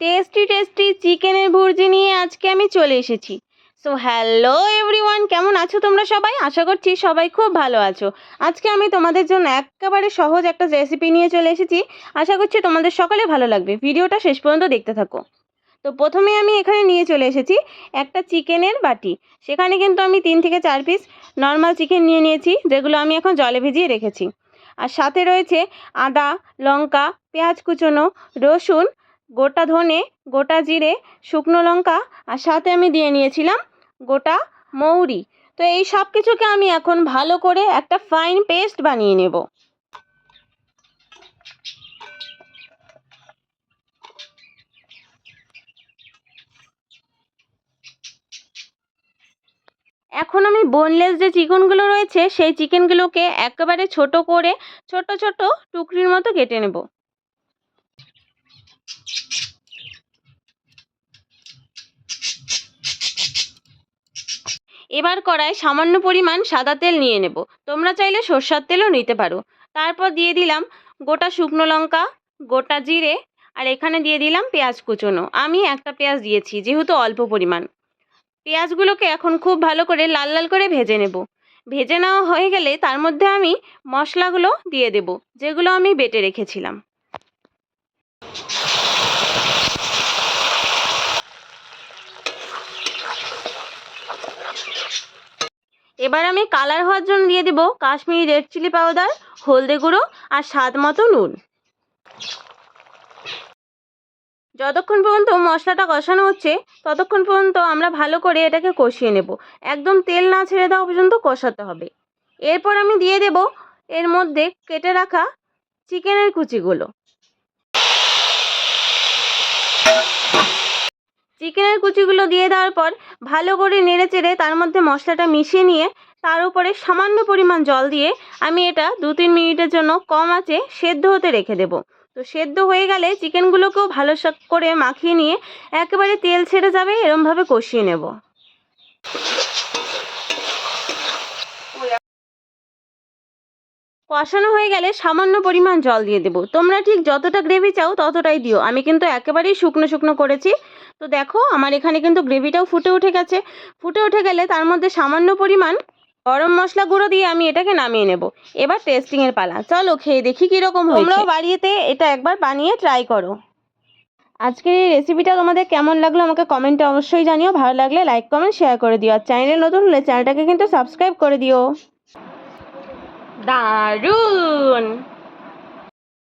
Tasty tasty চিকেনের ভুর্জি নিয়ে আজকে আমি চলে এসেছি। সো হ্যালো এভরিওয়ান কেমন আছো তোমরা সবাই? আশা করছি সবাই খুব ভালো আছো। আজকে আমি তোমাদের জন্য একেবারে সহজ একটা রেসিপি নিয়ে চলে এসেছি। আশা করছি তোমাদের সকলে ভালো লাগবে। ভিডিওটা শেষ পর্যন্ত দেখতে থাকো। তো প্রথমে আমি এখানে নিয়ে চলে এসেছি একটা চিকেনের বাটি। সেখানে কিন্তু আমি তিন থেকে চার পিস নর্মাল চিকেন নিয়ে নিয়েছি, যেগুলো আমি এখন জলে ভিজিয়ে রেখেছি। আর সাথে রয়েছে আদা, লঙ্কা, পেঁয়াজ কুচোনো, রসুন গোটা ধনে, গোটা জিরে, শুকনো লঙ্কা আর সাথে আমি দিয়ে নিয়েছিলাম গোটা মৌরি। তো এই সব কিছুকে আমি এখন ভালো করে একটা ফাইন পেস্ট বানিয়ে নেব। এখন আমি বোনলেস যে চিকেনগুলো রয়েছে, সেই চিকেনগুলোকে একেবারে ছোট করে ছোট ছোট টুকরির মতো কেটে নেব। এবার কড়ায় সামান্য পরিমাণ সাদা তেল নিয়ে নেব। তোমরা চাইলে সর্ষার তেলও নিতে পারো। তারপর দিয়ে দিলাম গোটা শুকনো লঙ্কা, গোটা জিরে, আর এখানে দিয়ে দিলাম পেঁয়াজ কুচোনো। আমি একটা পেঁয়াজ দিয়েছি, যেহেতু অল্প পরিমাণ। পেঁয়াজগুলোকে এখন খুব ভালো করে লাল লাল করে ভেজে নেব। ভেজে নেওয়া হয়ে গেলে তার মধ্যে আমি মশলাগুলো দিয়ে দেব, যেগুলো আমি বেটে রেখেছিলাম। এবার আমি কালার হওয়ার জন্য দিয়ে দেব কাশ্মীরি রেড চিলি পাউডার হলদে গুঁড়ো আর স্বাদ মতো নুন। যতক্ষণ পর্যন্ত মশলাটা কষানো হচ্ছে, ততক্ষণ পর্যন্ত আমরা ভালো করে এটাকে কষিয়ে নেব। একদম তেল না ছেড়ে দেওয়া পর্যন্ত কষাতে হবে। এরপর আমি দিয়ে দেব এর মধ্যে কেটে রাখা চিকেনের কুচিগুলো চিকেনের কুচিগুলো দিয়ে দেওয়ার পর ভালো করে নেড়ে চেড়ে তার মধ্যে মশলাটা মিশিয়ে নিয়ে তার উপরে সামান্য পরিমাণ জল দিয়ে আমি এটা দু তিন মিনিটের জন্য কম আঁচে সেদ্ধ হতে রেখে দেবো। তো সেদ্ধ হয়ে গেলে চিকেনগুলোকেও ভালো করে মাখিয়ে নিয়ে একেবারে তেল ছেড়ে যাবে, এরমভাবে কষিয়ে নেব। কষানো হয়ে গেলে সামান্য পরিমাণ জল দিয়ে দেবো। তোমরা ঠিক যতটা গ্রেভি চাও ততটাই দিও। আমি কিন্তু একেবারেই শুকনো শুকনো করেছি। তো দেখো আমার এখানে কিন্তু গ্রেভিটাও ফুটে উঠে গেছে। ফুটে উঠে গেলে তার মধ্যে সামান্য পরিমাণ গরম মশলা গুঁড়ো দিয়ে আমি এটাকে নামিয়ে নেব। এবার টেস্টিংয়ের পালা। চলো খেয়ে দেখি কীরকম তোমরাও বাড়িতে এটা একবার বানিয়ে ট্রাই করো। আজকের এই রেসিপিটা তোমাদের কেমন লাগল আমাকে কমেন্টে অবশ্যই জানিও। ভালো লাগলে লাইক কমেন্ট শেয়ার করে দিও। আর চ্যানেলে নতুন হলে চ্যানেলটাকে কিন্তু সাবস্ক্রাইব করে দিও। দারুণ!